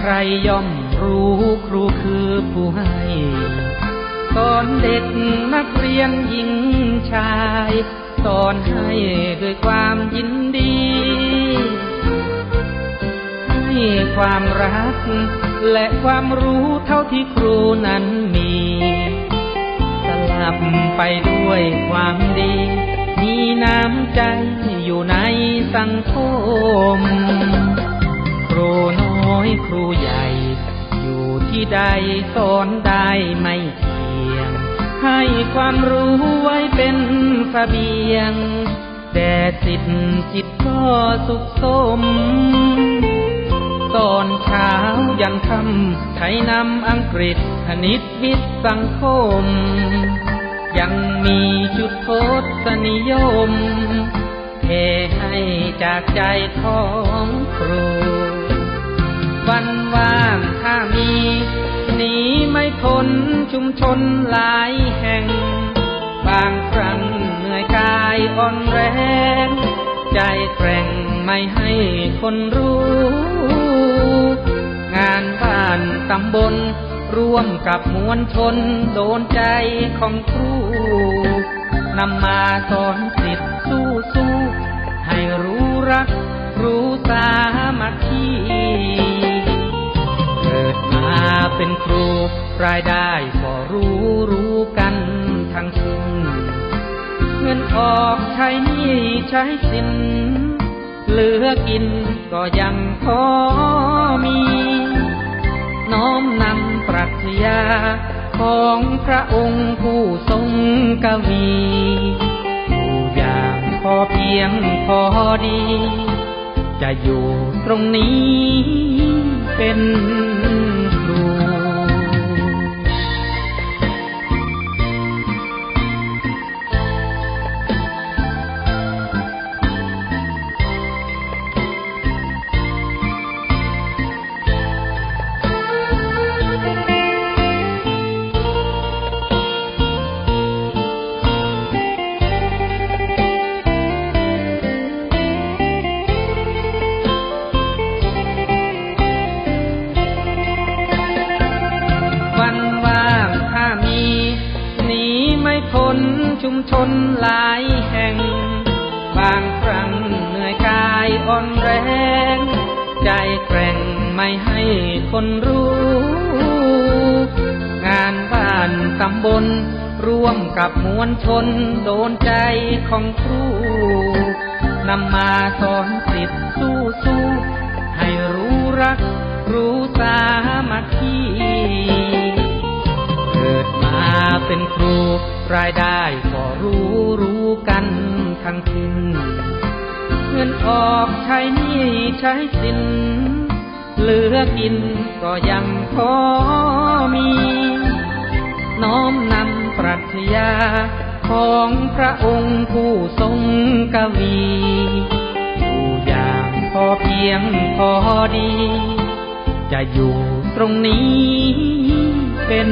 ใครๆย่อมรู้ครูคือผู้ให้สอนเด็กนักเรียนหญิงชายสอนให้ด้วยความยินดี ให้ความรัก และความรู้เท่าที่ครูนั้นมีสลับไปด้วยความดี มีน้ำใจอยู่ในสังคม ครูน้อย ครูใหญ่ อยู่ที่ใดสอนได้ไม่เที่ยง ให้ความรู้ไว้เป็นเสบียง แต่สิทธิจิตก็สุขสม ตอนเช้ายันค่ำไทยนำอังกฤษคณิตวิทย์สังคม ยังมีจุดโทษนิยมเทให้จากใจของครู วันว่างถ้ามีหนีไม่พ้นชุมชนหลายแห่ง บางครั้งเหนื่อยกายอ่อนแรง ใจแกร่งไม่ให้คนรู้ งานบ้านตำบลร่วมกับมวลชนโดนใจของครูนำมาสอนสิทธิ์สู้สู้ให้รู้รักรู้สา เป็นครูรายได้ก็รู้รู้กันทั้งสิ้นเงินออกใช้นี้ใช้สิน เหลือกินก็ยังพอมี น้อมนำปรัชญาของพระองค์ผู้ทรงกวีอยู่อย่างพอเพียงพอดี จะอยู่ตรงนี้เป็น ชุมชนหลายแห่ง บางครั้งเหนื่อยกายอ่อนแรง ใจแกร่งไม่ให้คนรู้ งานบ้านตำบลร่วมกับมวลชนโดนใจของครูนำมาสอนสิทธิ์สู้สู้ให้รู้รัก รู้สามัคคี เป็นครู รายได้ก็รู้รู้กันทั้งสิ้นเงินออกใช้หนี้ใช้สิน เหลือกินก็ยังพอมี น้อมนำปรัชญาของพระองค์ผู้ทรงกวีอยู่อย่างพอเพียงพอดี จะอยู่ตรงนี้เป็น